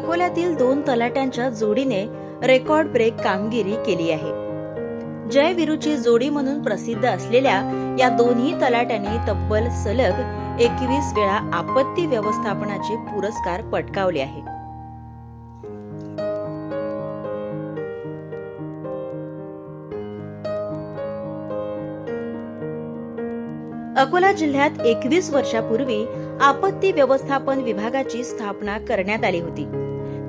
अकोल्यातील दोन तलाट्यांच्या जोडीने रेकॉर्ड ब्रेक कामगिरी केली आहे. जय विरूची जोडी म्हणून प्रसिद्ध असलेल्या या दोन्ही तलाट्यांनी तब्बल सलग एकवीस वेळा आपत्ती व्यवस्थापनाचे पुरस्कार पटकावले आहे. अकोला जिल्ह्यात एकवीस वर्षापूर्वी आपत्ती व्यवस्थापन विभागाची स्थापना करण्यात आली होती.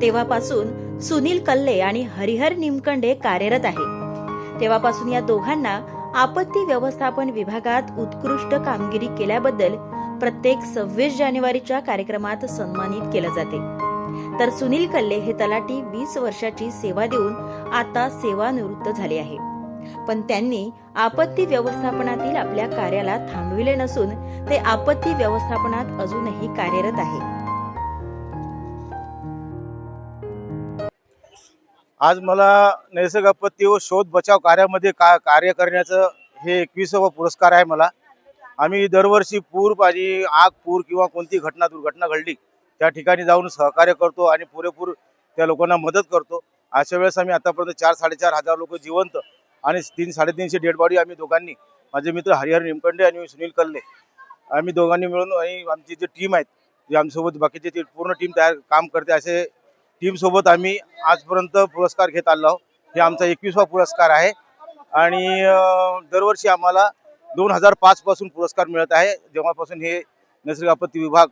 तेव्हापासून सुनील कल्ले आणि हरिहर निमकंडे कार्यरत आहे तेव्हापासून या दोघांना आपत्ती व्यवस्थापन विभागात उत्कृष्ट कामगिरी केल्याबद्दल प्रत्येक सव्वीस जानेवारीच्या कार्यक्रमात सन्मानित केलं जाते. तर सुनील कल्ले हे तलाठी वीस वर्षाची सेवा देऊन आता सेवानिवृत्त झाले आहे. पण त्यांनी आपत्ती व्यवस्थापनातील आपल्या कार्याला थांबविले नसून ते आपत्ती व्यवस्थापनात अजूनही कार्यरत आहे. आज मला नैसर्गिक आपत्ती व शोध बचाव कार्यामध्ये का कार्य करण्याचं हे एकविसावा पुरस्कार आहे मला. आम्ही दरवर्षी पूर आणि आग पूर किंवा कोणती घटना दुर्घटना घडली त्या ठिकाणी जाऊन सहकार्य करतो आणि पुरेपूर त्या लोकांना मदत करतो. अशा वेळेस आम्ही आतापर्यंत चार साडेचार हजार लोक जिवंत आणि तीन साडेतीनशे डेड बॉडी आम्ही दोघांनी. माझे मित्र हरिहर निमकंडे आणि सुनील कल्ले. आम्ही दोघांनी मिळून आणि आमची जी टीम आहेत जे आमच्यासोबत बाकीची ती पूर्ण टीम तयार काम करते असे टीमसोबत आम्ही आजपर्यंत पुरस्कार घेत आलो आहोत. हे आमचा एकवीसवा पुरस्कार आहे. आणि दरवर्षी आम्हाला दोन हजार पाचपासून पुरस्कार मिळत आहे. जेव्हापासून हे नैसर्गिक आपत्ती विभाग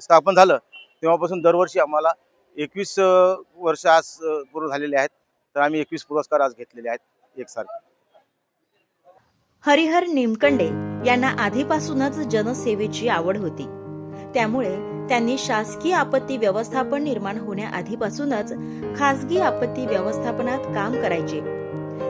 स्थापन झालं तेव्हापासून दरवर्षी आम्हाला एकवीस वर्ष आज पूर्ण झालेले आहेत. तर आम्ही एकवीस पुरस्कार आज घेतलेले आहेत. एकसारखे. हरिहर निमकंडे यांना आधीपासूनच जनसेवेची आवड होती. त्यामुळे त्यांनी शासकीय आपत्ती व्यवस्थापन निर्माण होण्याआधीपासूनच खासगी आपत्ती व्यवस्थापनात काम करायचे.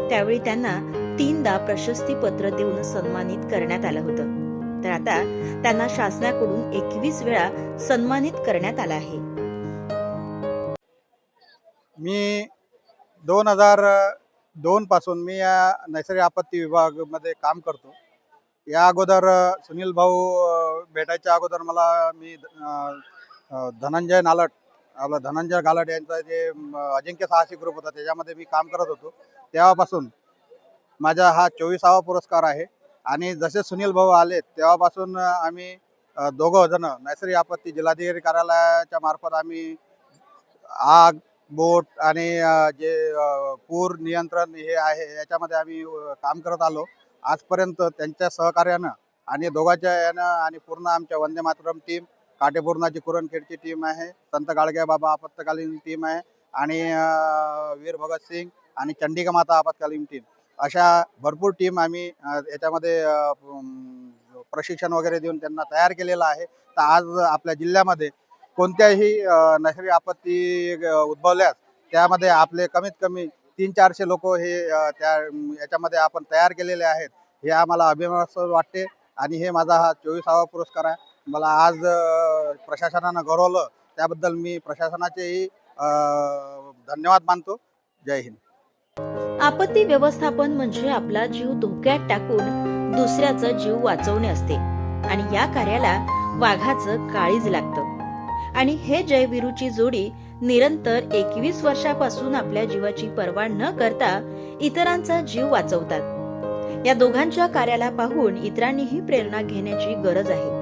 त्यावेळी त्यांना तीनदा प्रशस्ती पत्र देऊन सन्मानित करण्यात आलं होतं. तर आता त्यांना शासनाकडून एकवीस वेळा सन्मानित करण्यात आलं आहे. मी दोन हजार दोन पासून मी या नैसर्गिक आपत्ती विभागामध्ये काम करतो. या अगोदर सुनील भाऊ भेटायच्या अगोदर मला मी धनंजय नालट आपला धनंजय गालट यांचा जे अजिंक्य साहसी ग्रुप होता त्याच्यामध्ये मी काम करत होतो. तेव्हापासून माझा हा चोवीसावा पुरस्कार आहे. आणि जसे सुनील भाऊ आले तेव्हापासून आम्ही दोघं जण नैसर्गिक आपत्ती जिल्हाधिकारी कार्यालयाच्या मार्फत आम्ही आग बोट आणि जे पूर नियंत्रण हे आहे याच्यामध्ये आम्ही काम करत आलो. आजपर्यंत त्यांच्या सहकार्यानं आणि दोघांच्या यानं आणि पूर्ण आमच्या वंदे मातरम टीम काटेपूर्णाची कुरणखेडची टीम आहे संत गाडगे बाबा आपत्कालीन टीम आहे आणि वीर भगतसिंग आणि चंडिका माता आपत्कालीन टीम. अशा भरपूर टीम आम्ही याच्यामध्ये प्रशिक्षण वगैरे देऊन त्यांना तयार केलेलं आहे. तर आज आपल्या जिल्ह्यामध्ये कोणत्याही नैसर्गिक आपत्ती उद्भवल्यास त्यामध्ये आपले कमीत कमी तीन चारशे लोक हे त्या याच्यामध्ये आपण तयार केलेले आहेत. हे आम्हाला अभिमानास्पद वाटते आणि हे माझा हा चोवीसावा पुरस्कार आहे. मला आज प्रशासनानं गौरवलं. त्याबद्दल मी प्रशासनाचेही धन्यवाद मानतो. जय हिंद. आपत्ती व्यवस्थापन म्हणजे आपला जीव धोक्यात टाकून दुसऱ्याचा जीव वाचवणे असते. आणि या कार्याला वाघाचं काळीज लागतं. आणि हे जयवीरूची जोडी निरंतर एकवीस वर्षापासून आपल्या जीवाची पर्वा न करता इतरांचा जीव वाचवतात. या दोघांच्या कार्याला पाहून इतरांनीही प्रेरणा घेण्याची गरज आहे.